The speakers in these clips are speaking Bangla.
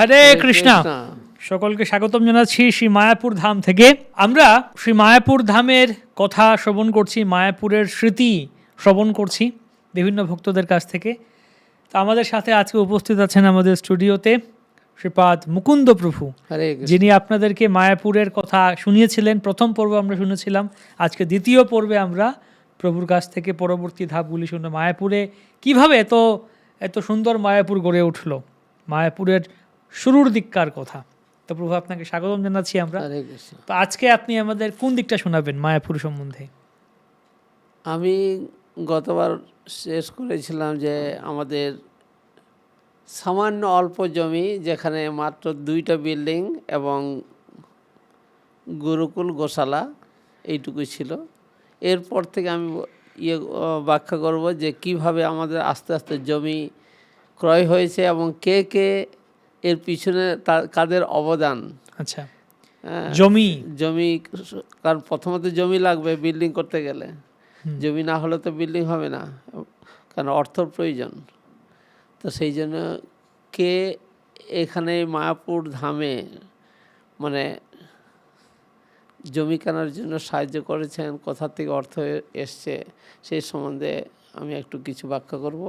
হরে কৃষ্ণা। সকলকে স্বাগতম জানাচ্ছি শ্রী মায়াপুর ধাম থেকে। আমরা শ্রী মায়াপুর ধামের কথা শ্রবণ করছি মায়াপুরের স্মৃতি শ্রবণ করছি বিভিন্ন ভক্তদের কাছ থেকে। তো আমাদের সাথে আজকে উপস্থিত আছেন আমাদের স্টুডিওতে শ্রীপাদ মুকুন্দ প্রভু যিনি আপনাদেরকে মায়াপুরের কথা শুনিয়েছিলেন। প্রথম পর্ব আমরা শুনেছিলাম আজকে দ্বিতীয় পর্বে আমরা প্রভুর কাছ থেকে পরবর্তী ধাপগুলি শুনল মায়াপুরে কীভাবে এত এত সুন্দর মায়াপুর গড়ে উঠল মায়াপুরের শুরুর দিককার কথা। তো প্রভু আপনাকে স্বাগতম জানাচ্ছি আমরা। তো আজকে আপনি আমাদের কোন দিকটা শোনাবেন মায়াপুর সম্বন্ধে? আমি গতবার শেষ করেছিলাম যে আমাদের সামান্য অল্প জমি যেখানে মাত্র দুইটা বিল্ডিং এবং গুরুকুল গোশালা এইটুকুই ছিল। এরপর থেকে আমি ইয়ে ব্যাখ্যা করব যে কীভাবে আমাদের আস্তে আস্তে জমি ক্রয় হয়েছে এবং কে কে এর পিছনে কাদের অবদান? আচ্ছা। হ্যাঁ, জমি। জমি কারণ প্রথমত জমি লাগবে বিল্ডিং করতে গেলে। জমি না হলে তো বিল্ডিং হবে না কারণ অর্থর প্রয়োজন। তো সেই জন্য কে এখানে মায়াপুর ধামে মানে জমি কেনার জন্য সাহায্য করেছেন কোথা থেকে অর্থ এসছে সেই সম্বন্ধে আমি একটু কিছু ব্যাখ্যা করব।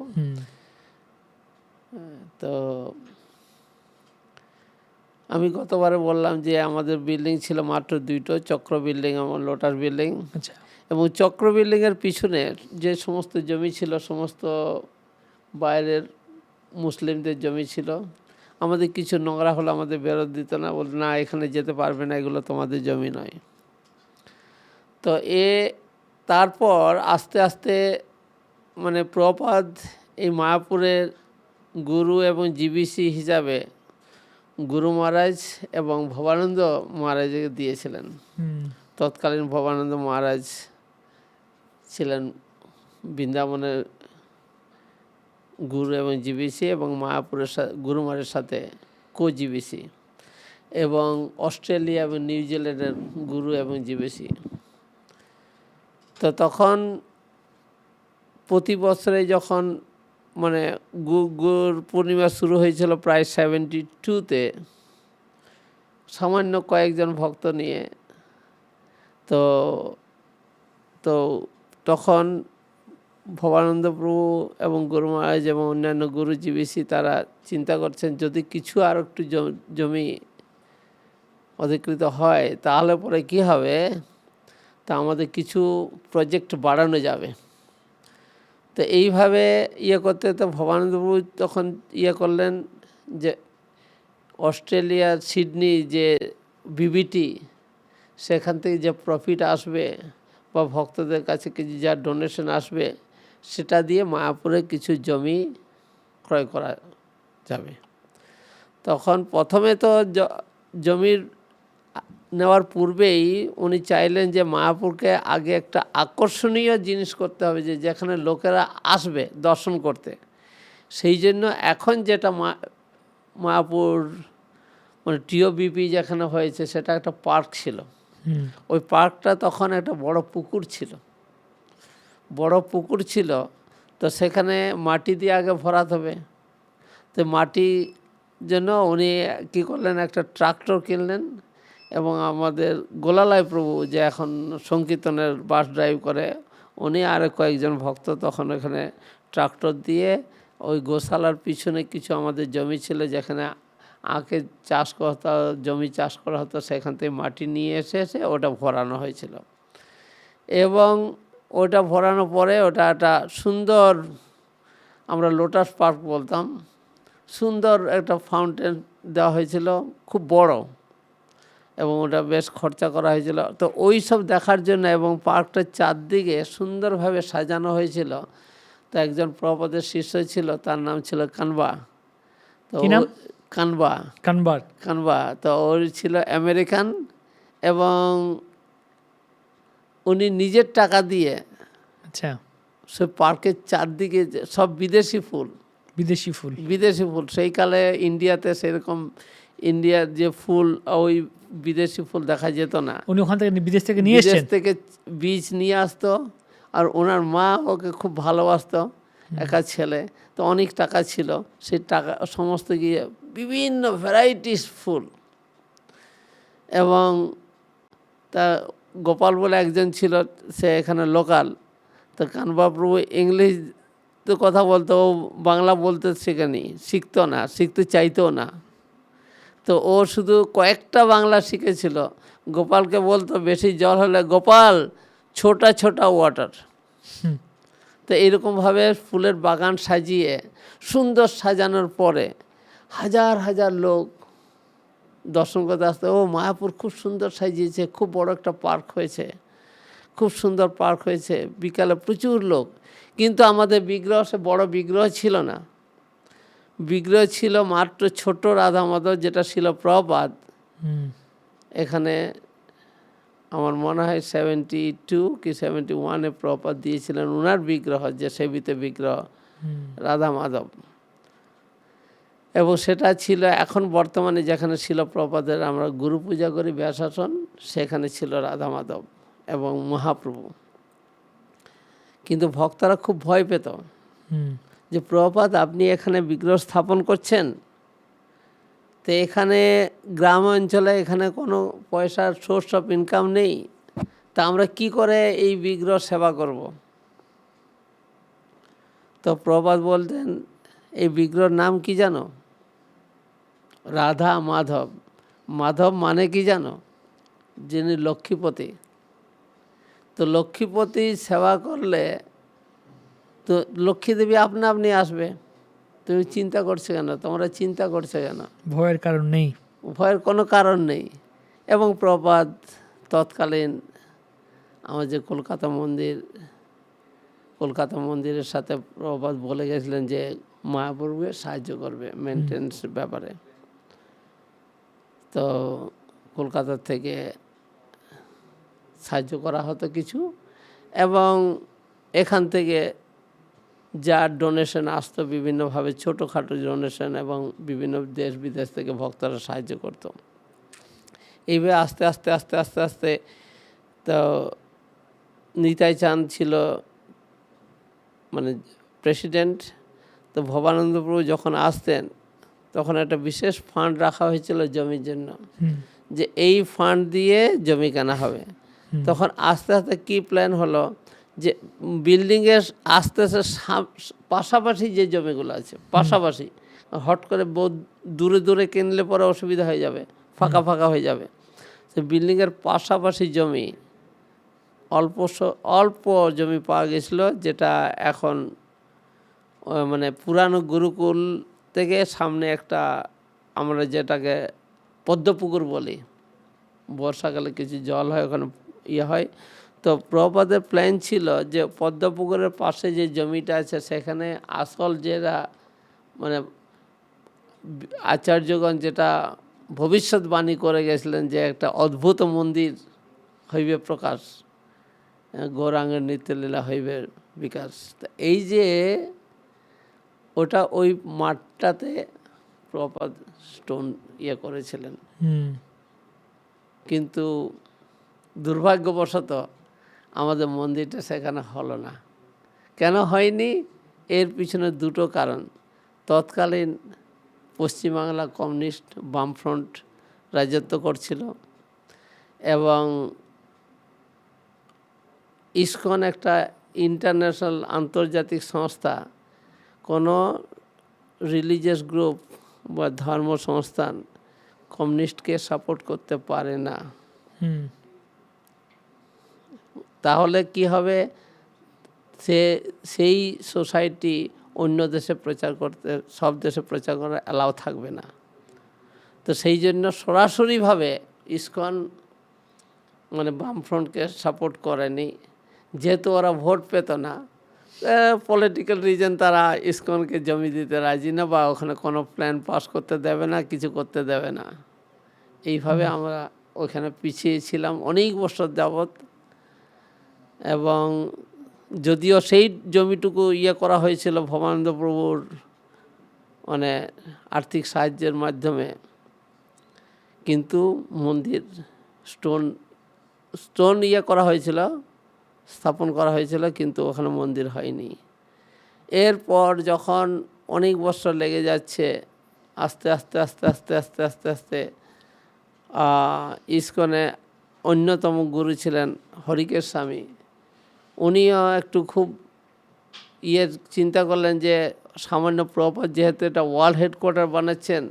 তো আমি গতবারে বললাম যে আমাদের বিল্ডিং ছিল মাত্র দুইটো চক্র বিল্ডিং এবং লোটাস বিল্ডিং। আচ্ছা। এবং চক্র বিল্ডিংয়ের পিছনে যে সমস্ত জমি ছিল সমস্ত বাইরের মুসলিমদের জমি ছিল আমাদের কিছু নোংরা হলে আমাদের বেরোত দিত না বল না এখানে যেতে পারবে না এগুলো তোমাদের জমি নয়। তো এ তারপর আস্তে আস্তে মানে প্রপাদ এই মায়াপুরের গুরু এবং জিবিসি হিসাবে গুরু মহারাজ এবং ভবানন্দ মহারাজকে দিয়েছিলেন। তৎকালীন ভবানন্দ মহারাজ ছিলেন বৃন্দাবনের গুরু এবং জিবিসি এবং মায়াপুরের সা- গুরু মহারাজের সাথে কো জিবিসি এবং অস্ট্রেলিয়া এবং নিউজিল্যান্ডের গুরু এবং জিবিসি। তো তখন প্রতি বছরে যখন মানে গু- গুর পূর্ণিমা শুরু হয়েছিল প্রায় সেভেন্টি টুতে সামান্য কয়েকজন ভক্ত নিয়ে। তো তো তখন ভবানন্দ প্রভু এবং গুরু মহারাজ এবং অন্যান্য গুরু জীবিসি তারা চিন্তা করছেন, যদি কিছু আর একটু জমি অধিকৃত হয়, তাহলে পরে কি হবে? তা আমাদের কিছু প্রজেক্ট বাড়ানো যাবে। তো এইভাবে ইয়ে করতে, তো ভবানন্দ প্রভু তখন ইয়ে করলেন যে অস্ট্রেলিয়ার সিডনি যে বিবিটি, সেখান থেকে যে প্রফিট আসবে বা ভক্তদের কাছে কিছু যা ডোনেশন আসবে, সেটা দিয়ে মায়াপুরে কিছু জমি ক্রয় করা যাবে। তখন প্রথমে তো জমির নেওয়ার পূর্বেই উনি চাইলেন যে মায়াপুরকে আগে একটা আকর্ষণীয় জিনিস করতে হবে যে যেখানে লোকেরা আসবে দর্শন করতে। সেই জন্য এখন যেটা মা মায়াপুর মানে টিওবিপি যেখানে হয়েছে সেটা একটা পার্ক ছিল। ওই পার্কটা তখন একটা বড় পুকুর ছিল। বড় পুকুর ছিল তো সেখানে মাটি দিয়ে আগে ভরাতে হবে। তো মাটি জন্য উনি কী করলেন একটা ট্রাক্টর কিনলেন এবং আমাদের গোলালয় প্রভু যে এখন সংকীর্তনের বাস ড্রাইভ করে, উনি আর কয়েকজন ভক্ত তখন ওখানে ট্রাক্টর দিয়ে ওই গোশালার পিছনে কিছু আমাদের জমি ছিল যেখানে আখে চাষ করা হতো, জমি চাষ করা হতো, সেখান থেকে মাটি নিয়ে এসে এসে ওটা ভরানো হয়েছিল। এবং ওটা ভরানোর পরে ওটা একটা সুন্দর, আমরা লোটাস পার্ক বলতাম, সুন্দর একটা ফাউন্টেন দেওয়া হয়েছিল, খুব বড়। এবং ওটা বেশ খরচা করা হয়েছিল। তো ওই সব দেখার জন্য এবং পার্কটার চারদিকে সুন্দরভাবে সাজানো হয়েছিল। তো একজন প্রপদের শিষ্য ছিল তার নাম ছিল কানবা। তো কি নাম? কানবা। কানবা। তো ওর ছিল আমেরিকান এবং উনি নিজের টাকা দিয়ে আচ্ছা। সে পার্কের চারদিকে সব বিদেশি ফুল। বিদেশি ফুল। বিদেশি ফুল। সেই কালে ইন্ডিয়াতে সেরকম ইন্ডিয়ার যে ফুল ওই বিদেশি ফুল দেখা যেত না। উনি ওখান থেকে বিদেশ থেকে নিয়ে বিদেশ থেকে বীজ নিয়ে আসতো আর ওনার মা ওকে খুব ভালোবাসতো একা ছেলে। তো অনেক টাকা ছিল। সেই টাকা সমস্ত গিয়ে বিভিন্ন ভ্যারাইটিস ফুল। এবং তা গোপাল বলে একজন ছিল সে এখানে লোকাল তো কানবাপ্রভু ইংলিশ তো কথা বলতো ও বাংলা বলতে শেখেনি। শিখতো না শিখতে চাইতো না। তো ও শুধু কয়েকটা বাংলা শিখেছিল। গোপালকে বলতো বেশি জল হলে গোপাল ছোটা ছোটা ওয়াটার তো এইরকমভাবে ফুলের বাগান সাজিয়ে সুন্দর সাজানোর পরে হাজার হাজার লোক দর্শন করতে আসতে। ও মায়াপুর খুব সুন্দর সাজিয়েছে খুব বড় একটা পার্ক হয়েছে। খুব সুন্দর পার্ক হয়েছে। বিকালে প্রচুর লোক। কিন্তু আমাদের বিগ্রহ সে বড় বিগ্রহ ছিল না। বিগ্রহ ছিল মাত্র ছোট রাধা মাধব যেটা ছিল প্রপাত এখানে আমার মনে হয় সেভেন্টি টু কি সেভেন্টি ওয়ানে প্রপাত দিয়েছিলেন ওনার বিগ্রহ যে সেবিতে বিগ্রহ রাধা মাধব। এবং সেটা ছিল এখন বর্তমানে যেখানে ছিল প্রপাদের আমরা গুরু পূজা করি ব্যাসাসন সেখানে ছিল রাধা মাধব এবং মহাপ্রভু। কিন্তু ভক্তরা খুব ভয় পেত। যে প্রপাত আপনি এখানে বিগ্রহ স্থাপন করছেন। তো এখানে গ্রাম অঞ্চলে এখানে কোনো পয়সার সোর্স অফ ইনকাম নেই। তা আমরা কি করে এই বিগ্রহ সেবা করব? তো প্রবাদ বলতেন, এই বিগ্রহর নাম কি জানো? রাধা মাধব। মাধব মানে কি জানো? যিনি লক্ষ্মীপতি। তো লক্ষ্মীপতি সেবা করলে তো লক্ষ্মী দেবী আপনা আপনি আসবে। তুমি চিন্তা করছ কেন? তোমরা চিন্তা করছ কেন? ভয়ের কারণ নেই। ভয়ের কোনো কারণ নেই। এবং প্রপাত তৎকালীন আমার যে কলকাতা মন্দির কলকাতা মন্দিরের সাথে প্রপাত বলে গেছিলেন যে মায়াপুরকে সাহায্য করবে মেনটেন্স ব্যাপারে। তো কলকাতা থেকে সাহায্য করা হতো কিছু। এবং এখান থেকে যা ডোনেশন আসতো বিভিন্নভাবে ছোটোখাটো ডোনেশন এবং বিভিন্ন দেশ বিদেশ থেকে ভক্তরা সাহায্য করতো। এইভাবে আস্তে আস্তে আস্তে আস্তে আস্তে তো নিতাই চাঁদ ছিল মানে প্রেসিডেন্ট তো ভবানন্দ প্রভু যখন আসতেন তখন একটা বিশেষ ফান্ড রাখা হয়েছিল জমির জন্য। যে এই ফান্ড দিয়ে জমি কেনা হবে। তখন আস্তে আস্তে কি প্ল্যান হলো? যে বিল্ডিংয়ের আস্তে আস্তে পাশাপাশি যে জমিগুলো আছে পাশাপাশি হট করে বহু দূরে দূরে কিনলে পরে অসুবিধা হয়ে যাবে ফাঁকা ফাঁকা হয়ে যাবে। তো বিল্ডিংয়ের পাশাপাশি জমি অল্প স- অল্প জমি পাওয়া গেছিল যেটা এখন মানে পুরানো গুরুকুল থেকে সামনে একটা আমরা যেটাকে পদ্মপুকুর বলি। বর্ষাকালে কিছু জল হয় ওখানে ইয়ে হয়। তো প্রপাদের প্ল্যান ছিল যে পদ্মপুকুরের পাশে যে জমিটা আছে সেখানে আসল যেটা মানে আচার্যগণ যেটা ভবিষ্যৎবাণী করে গেছিলেন যে একটা অদ্ভুত মন্দির হইবে প্রকাশ গৌরাঙ্গের নিত্যলীলা হইবে বিকাশ। তা এই যে ওটা ওই মাঠটাতে প্রপাদ স্টোন ইয়ে করেছিলেন। কিন্তু দুর্ভাগ্যবশত আমাদের মন্দিরটা সেখানে হলো না। কেন হয়নি? এর পিছনে দুটো কারণ। তৎকালীন পশ্চিমবাংলা কমিউনিস্ট বামফ্রন্ট রাজত্ব করছিল এবং ইসকন একটা ইন্টারন্যাশনাল আন্তর্জাতিক সংস্থা, কোনো রিলিজিয়াস গ্রুপ বা ধর্ম সংস্থান কমিউনিস্টকে সাপোর্ট করতে পারে না। তাহলে কি হবে? সে সেই সোসাইটি অন্য দেশে প্রচার করতে সব দেশে প্রচার করা অ্যালাউ থাকবে না। তো সেই জন্য সরাসরিভাবে ইসকন মানে বামফ্রন্টকে সাপোর্ট করেনি। যেহেতু ওরা ভোট পেত না পলিটিক্যাল রিজন তারা ইসকনকে জমি দিতে রাজি না বা ওখানে কোনো প্ল্যান পাস করতে দেবে না কিছু করতে দেবে না। এইভাবে আমরা ওখানে পিছিয়ে ছিলাম অনেক বছর যাবত এবং যদিও সেই জমিটুকু ইয়ে করা হয়েছিল ভবানন্দ প্রভুর মানে আর্থিক সাহায্যের মাধ্যমে, কিন্তু মন্দির স্টোন স্টোন ইয়ে করা হয়েছিল, স্থাপন করা হয়েছিল, কিন্তু ওখানে মন্দির হয়নি। এরপর যখন অনেক বছর লেগে যাচ্ছে, আস্তে আস্তে আস্তে আস্তে আস্তে আস্তে আস্তে ইস্কনে অন্যতম গুরু ছিলেন হরিকেশ স্বামী। উনিও একটু খুব ইয়ে চিন্তা করলেন যে সামান্য প্রপার যেহেতু এটা ওয়ার্ল্ড হেডকোয়ার্টার বানাচ্ছেন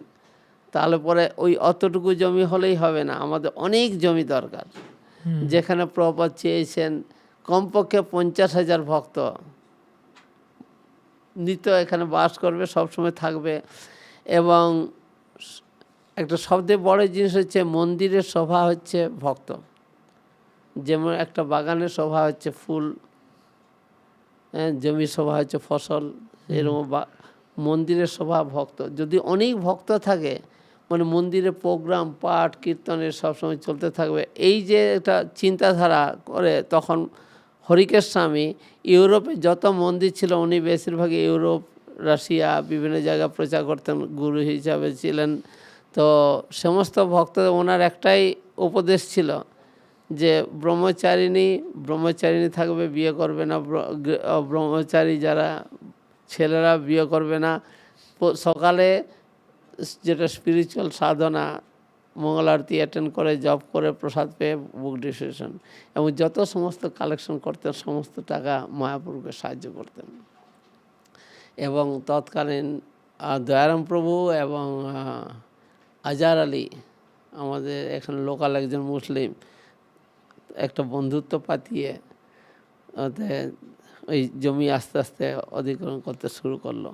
তাহলে পরে ওই অতটুকু জমি হলেই হবে না। আমাদের অনেক জমি দরকার। যেখানে প্রপার চেয়েছেন কমপক্ষে পঞ্চাশ হাজার ভক্ত। নিত্য এখানে বাস করবে সবসময় থাকবে। এবং একটা সবচেয়ে বড় জিনিস হচ্ছে মন্দিরের সভা হচ্ছে ভক্ত। যেমন একটা বাগানের শোভা হচ্ছে ফুল হ্যাঁ, জমির শোভা হচ্ছে ফসল এরকম বা মন্দিরের শোভা ভক্ত। যদি অনেক ভক্ত থাকে মানে মন্দিরে প্রোগ্রাম পাঠ কীর্তনের সবসময় চলতে থাকবে এই যে একটা চিন্তাধারা করে তখন হরিকেশ স্বামী ইউরোপে যত মন্দির ছিল উনি বেশিরভাগই ইউরোপ রাশিয়া বিভিন্ন জায়গায় প্রচার করতেন গুরু হিসাবে ছিলেন। তো সমস্ত ভক্ত ওনার একটাই উপদেশ ছিল যে ব্রহ্মচারিণী ব্রহ্মচারিণী থাকবে, বিয়ে করবে না ব্রহ্মচারী যারা, ছেলেরা বিয়ে করবে না। সকালে যেটা স্পিরিচুয়াল সাধনা মঙ্গল আরতি অ্যাটেন্ড করে জব করে, প্রসাদ পেয়ে বুক ডিসিশন এবং যত সমস্ত কালেকশন করতেন, সমস্ত টাকা মায়াপুরকে সাহায্য করতেন। এবং তৎকালীন দয়ারাম প্রভু এবং আজার আলী, আমাদের এখানে লোকাল একজন মুসলিম একটা বন্ধুত্ব পাতিয়ে ওতে ওই জমি আস্তে আস্তে অধিগ্রহণ করতে শুরু করল।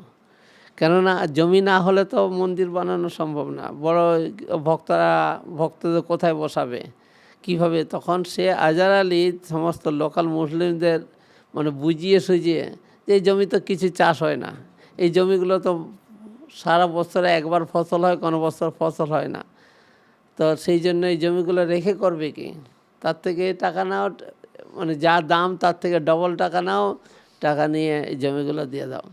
কেননা জমি না হলে তো মন্দির বানানো সম্ভব না। বড় ভক্তরা, ভক্তদের কোথায় বসাবে? কীভাবে? তখন সে আজার আলী, সমস্ত লোকাল মুসলিমদের মানে বুঝিয়ে সুঝিয়ে যে এই জমি তো কিছু চাষ হয় না। এই জমিগুলো তো সারা বছরে একবার ফসল হয়, কোনো বছর ফসল হয় না। তো সেই জন্য এই জমিগুলো রেখে করবে কি? তার থেকে টাকা নাও মানে যা দাম তার থেকে ডবল টাকা নাও, টাকা নিয়ে এই জমিগুলো দিয়ে দাও।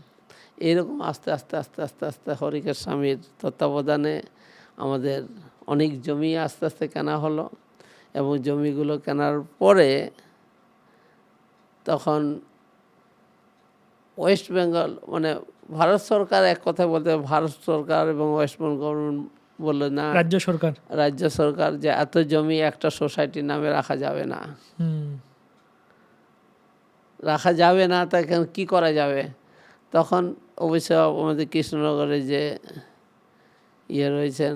এরকম আস্তে আস্তে আস্তে আস্তে আস্তে হরিকেশ স্বামীর তত্ত্বাবধানে আমাদের অনেক জমি আস্তে আস্তে কেনা হলো এবং জমিগুলো কেনার পরে তখন ওয়েস্ট বেঙ্গল মানে ভারত সরকার এক কথা বলতে ভারত সরকার এবং ওয়েস্ট বেঙ্গল বলল না রাজ্য সরকার? রাজ্য সরকার যে এত জমি একটা সোসাইটির নামে রাখা যাবে না। রাখা যাবে না তা এখন কী করা যাবে? তখন অবশ্য আমাদের কৃষ্ণনগরে যে ইয়ে রয়েছেন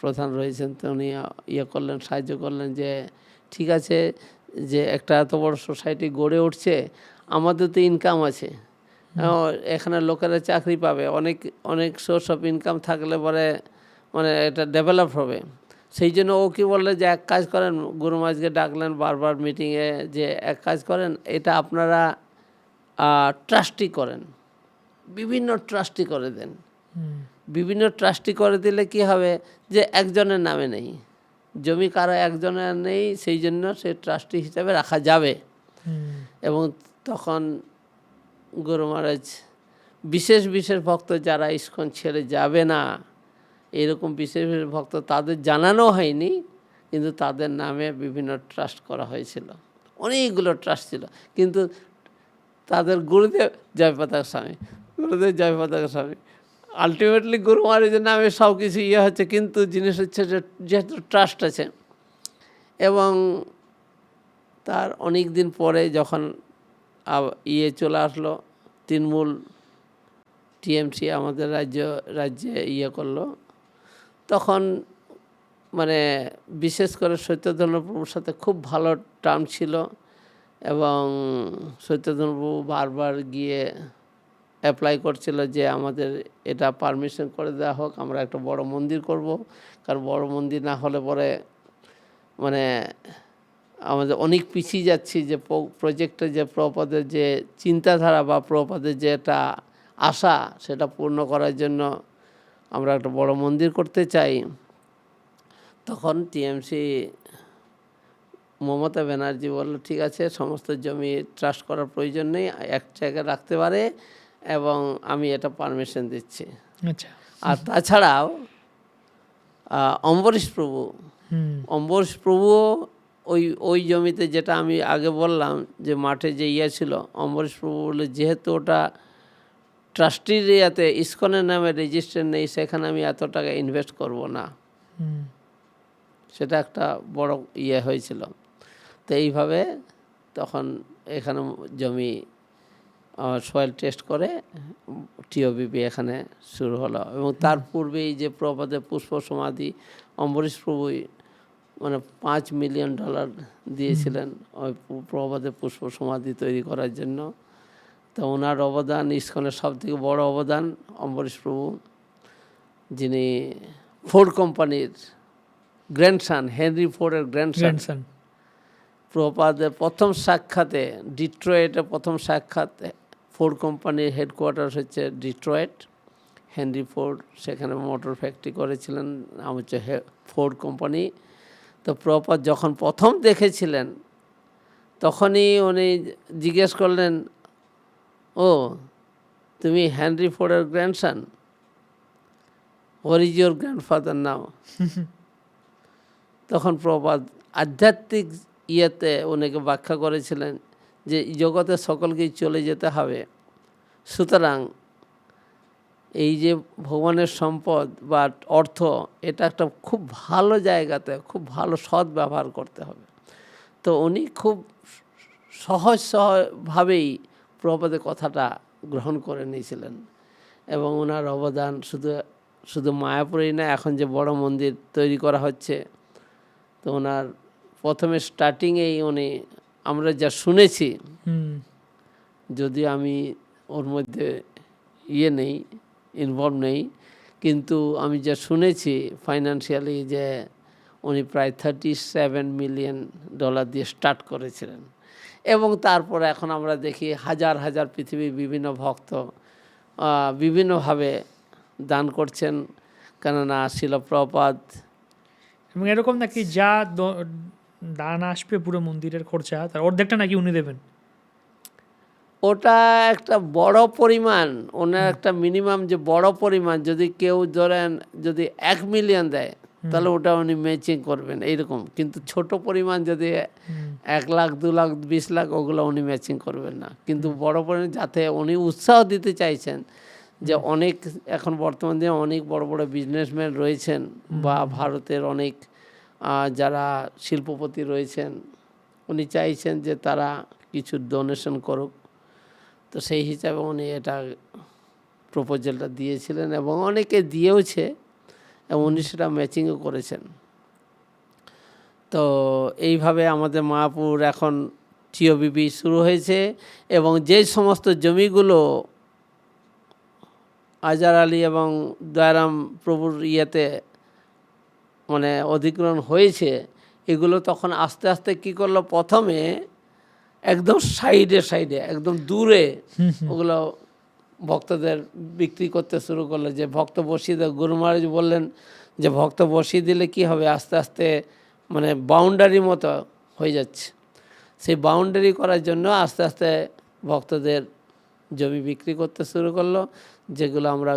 প্রধান রয়েছেন তো উনি ইয়ে করলেন সাহায্য করলেন যে ঠিক আছে যে একটা এত বড় সোসাইটি গড়ে উঠছে আমাদের তো ইনকাম আছে। এখানে লোকেরা চাকরি পাবে। অনেক অনেক সোর্স অফ ইনকাম থাকলে পরে মানে এটা ডেভেলপ হবে। সেই জন্য ও কি বললে যে এক কাজ করেন গুরু মাঝকে ডাকলেন বারবার মিটিংয়ে যে এক কাজ করেন এটা আপনারা ট্রাস্টি করেন। বিভিন্ন ট্রাস্টি করে দেন। বিভিন্ন ট্রাস্টি করে দিলে কি হবে যে একজনের নামে নেই। জমি কারও একজনের নেই সেই জন্য সে ট্রাস্টি হিসাবে রাখা যাবে। এবং তখন গুরু মহারাজ, বিশেষ বিশেষ ভক্ত যারা ইস্কন ছেড়ে যাবে না, এরকম বিশেষ বিশেষ ভক্ত তাদের জানানো হয়নি, কিন্তু তাদের নামে বিভিন্ন ট্রাস্ট করা হয়েছিল। অনেকগুলো ট্রাস্ট ছিল। কিন্তু তাদের গুরুদেব জয়পতাক স্বামী, গুরুদেব জয়পতাক স্বামী আলটিমেটলি গুরু মহারাজের নামে সব কিছু ইয়ে হচ্ছে, কিন্তু জিনিস হচ্ছে যে, যেহেতু ট্রাস্ট আছে, এবং তার অনেক দিন পরে যখন ইয়ে চলে আসলো, তৃণমূল টিএমসি আমাদের রাজ্য, রাজ্যে ইয়ে করল। তখন মানে বিশেষ করে সত্যধর্ম প্রভুর সাথে খুব ভালো টার্ম ছিল এবং সত্যধর্মপ্রভু বারবার গিয়ে অ্যাপ্লাই করছিল যে আমাদের এটা পারমিশন করে দেওয়া হোক, আমরা একটা বড় মন্দির করব। কারণ বড় মন্দির না হলে পরে মানে আমাদের অনেক পিছিয়ে যাচ্ছি যে প্রজেক্টে যে প্রপদের যে চিন্তাধারা বা প্রপদের যে একটা আশা সেটা পূর্ণ করার জন্য আমরা একটা বড় মন্দির করতে চাই। তখন টিএমসি মমতা ব্যানার্জি বলল ঠিক আছে সমস্ত জমি ট্রাস্ট করার প্রয়োজন নেই এক জায়গায় রাখতে পারে এবং আমি এটা পারমিশন দিচ্ছি। আচ্ছা। আর তাছাড়াও অম্বরীশ প্রভু। হুম। অম্বরীশ প্রভুও ওই ওই জমিতে যেটা আমি আগে বললাম যে মাঠে যে ইয়ে ছিল অম্বরীশ প্রভু বলে যেহেতু ওটা ট্রাস্টির ইয়াতে ইস্কনের নামে রেজিস্টার নেই সেখানে আমি এত টাকা ইনভেস্ট করব না। সেটা একটা বড় ইয়ে হয়েছিল। তো এইভাবে তখন এখানে জমি সয়েল টেস্ট করে টিওবিপি এখানে শুরু হলো। এবং তার পূর্বেই যে প্রপাদে পুষ্প সমাধি অম্বরীশ প্রভুই মানে পাঁচ মিলিয়ন ডলার দিয়েছিলেন ওই পু- প্রপাদে পুষ্প সমাধি তৈরি করার জন্য। তো ওনার অবদান ইস্কনের সব থেকে বড় অবদান অম্বরীশ প্রভু যিনি ফোর্ড কোম্পানির গ্র্যান্ডসান হেনরি ফোর্ডের গ্র্যান্ডসান। প্রপাদের প্রথম সাক্ষাতে ডিট্রয়েটে প্রথম সাক্ষাতে ফোর্ড কোম্পানির হেডকোয়ার্টার হচ্ছে ডিট্রয়েট। হেনরি ফোর্ড সেখানে মোটর ফ্যাক্টরি করেছিলেন নাম হচ্ছে ফোর্ড কোম্পানি। তো প্রপাত যখন প্রথম দেখেছিলেন তখনই উনি জিজ্ঞেস করলেন ও তুমি হেনরি ফোর্ডের গ্র্যান্ডসান ওর ইজ গ্র্যান্ডফাদার নাও তখন প্রবাদ আধ্যাত্মিক ইয়েতে ওনাকে ব্যাখ্যা করেছিলেন যে জগতে সকলকেই চলে যেতে হবে। সুতরাং এই যে ভগবানের সম্পদ বা অর্থ এটা একটা খুব ভালো জায়গাতে খুব ভালো সৎ ব্যবহার করতে হবে। তো উনি খুব সহজ সহজভাবেই প্রবাদের কথাটা গ্রহণ করে নিয়েছিলেন এবং ওনার অবদান শুধু শুধু মায়াপুরেই না এখন যে বড় মন্দির তৈরি করা হচ্ছে তো ওনার প্রথমে স্টার্টিংয়েই উনি আমরা যা শুনেছি যদি আমি ওর মধ্যে ইয়ে নেই ইনভলভ নেই। কিন্তু আমি যা শুনেছি ফাইন্যান্সিয়ালি যে উনি প্রায় থার্টি সেভেন মিলিয়ন ডলার দিয়ে স্টার্ট করেছিলেন। এবং তারপরে এখন আমরা দেখি হাজার হাজার পৃথিবীর বিভিন্ন ভক্ত বিভিন্নভাবে দান করছেন। কেননা শিলপ্রপাত এবং এরকম নাকি যা দান আসবে পুরো মন্দিরের খরচা, তার অর্ধেকটা নাকি উনি দেবেন। ওটা একটা বড় পরিমাণ ওনার একটা মিনিমাম যে বড় পরিমাণ যদি কেউ ধরেন যদি এক মিলিয়ন দেয় তাহলে ওটা উনি ম্যাচিং করবেন এইরকম। কিন্তু ছোট পরিমাণ যদি এক লাখ দু লাখ বিশ লাখ ওগুলো উনি ম্যাচিং করবেন না। কিন্তু বড় পরিমাণ যাতে উনি উৎসাহ দিতে চাইছেন যে অনেক এখন বর্তমান দিনে অনেক বড় বড় বিজনেসম্যান রয়েছেন বা ভারতের অনেক যারা শিল্পপতি রয়েছেন উনি চাইছেন যে তারা কিছু ডোনেশন করুক। তো সেই হিসাবে উনি এটা প্রপোজালটা দিয়েছিলেন এবং অনেকে দিয়েওছে এবং উনি সেটা ম্যাচিংও করেছেন। তো এইভাবে আমাদের মায়াপুর এখন টিওবিবি শুরু হয়েছে এবং যে সমস্ত জমিগুলো আজার আলী এবং দয়ারাম প্রভুর ইয়েতে মানে অধিগ্রহণ হয়েছে, এগুলো তখন আস্তে আস্তে কি করল? প্রথমে একদম সাইডে সাইডে একদম দূরে ওগুলো ভক্তদের বিক্রি করতে শুরু করল। যে ভক্ত বসিয়ে দেয় গুরু মহারাজ বললেন যে ভক্ত বসিয়ে দিলে কি হবে? আস্তে আস্তে মানে বাউন্ডারি মতো হয়ে যাচ্ছে। সেই বাউন্ডারি করার জন্য আস্তে আস্তে ভক্তদের জমি বিক্রি করতে শুরু করল যেগুলো আমরা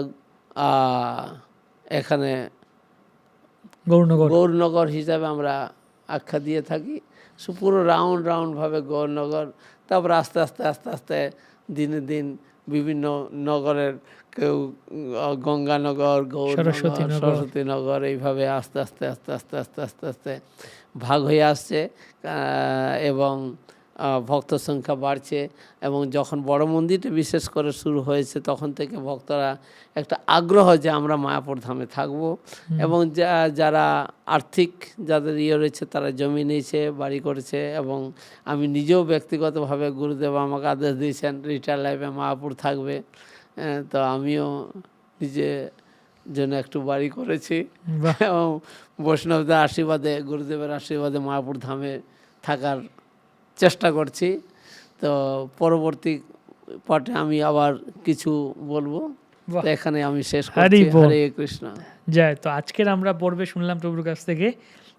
এখানে গৌরনগর। গৌরনগর হিসাবে আমরা আখ্যা দিয়ে থাকি। পুরো রাউন্ড রাউন্ডভাবে গৌরনগর তারপর আস্তে আস্তে আস্তে আস্তে দিনে দিন বিভিন্ন নগরের কেউ গঙ্গানগর গৌর সরস্বতী নগর এইভাবে আস্তে আস্তে আস্তে আস্তে আস্তে আস্তে আস্তে ভাগ হয়ে আসছে। এবং ভক্ত সংখ্যা বাড়ছে এবং যখন বড় মন্দিরটা বিশেষ করে শুরু হয়েছে তখন থেকে ভক্তরা একটা আগ্রহ যে আমরা মায়াপুর ধামে থাকব। এবং যা- যারা আর্থিক যাদের ইয়ে রয়েছে তারা জমি নিয়েছে বাড়ি করেছে এবং আমি নিজেও ব্যক্তিগতভাবে গুরুদেব আমাকে আদেশ দিয়েছেন রিটায়ার লাইফে মায়াপুর থাকবে। তো আমিও নিজে জন্য একটু বাড়ি করেছি। এবং বৈষ্ণবদের আশীর্বাদে গুরুদেবের আশীর্বাদে মায়াপুর ধামে থাকার চেষ্টা করছি। তো পরবর্তী পার্টে আমি আবার কিছু বলব। এখানে আমি শেষ হরি করছি। হরে কৃষ্ণ। যায় তো আজকের আমরা পর্বে শুনলাম প্রভুর কাছ থেকে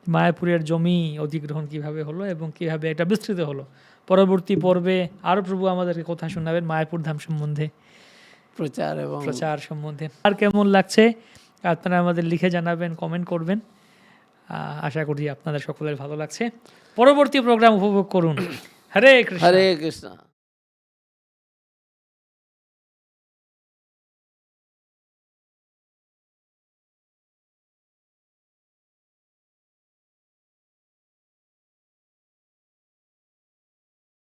মায়াপুরের জমি অধিগ্রহণ কীভাবে হলো এবং কীভাবে এটা বিস্তৃত হলো। পরবর্তী পর্বে আরও প্রভু আমাদেরকে কথা শোনাবেন মায়াপুর ধাম সম্বন্ধে। প্রচার এবং প্রচার সম্বন্ধে। আর কেমন লাগছে? আপনারা আমাদের লিখে জানাবেন কমেন্ট করবেন। আশা করি আপনাদের সকলের ভালো লাগছে। পরবর্তী প্রোগ্রাম উপভোগ করুন। হরে কৃষ্ণ। হরে কৃষ্ণ।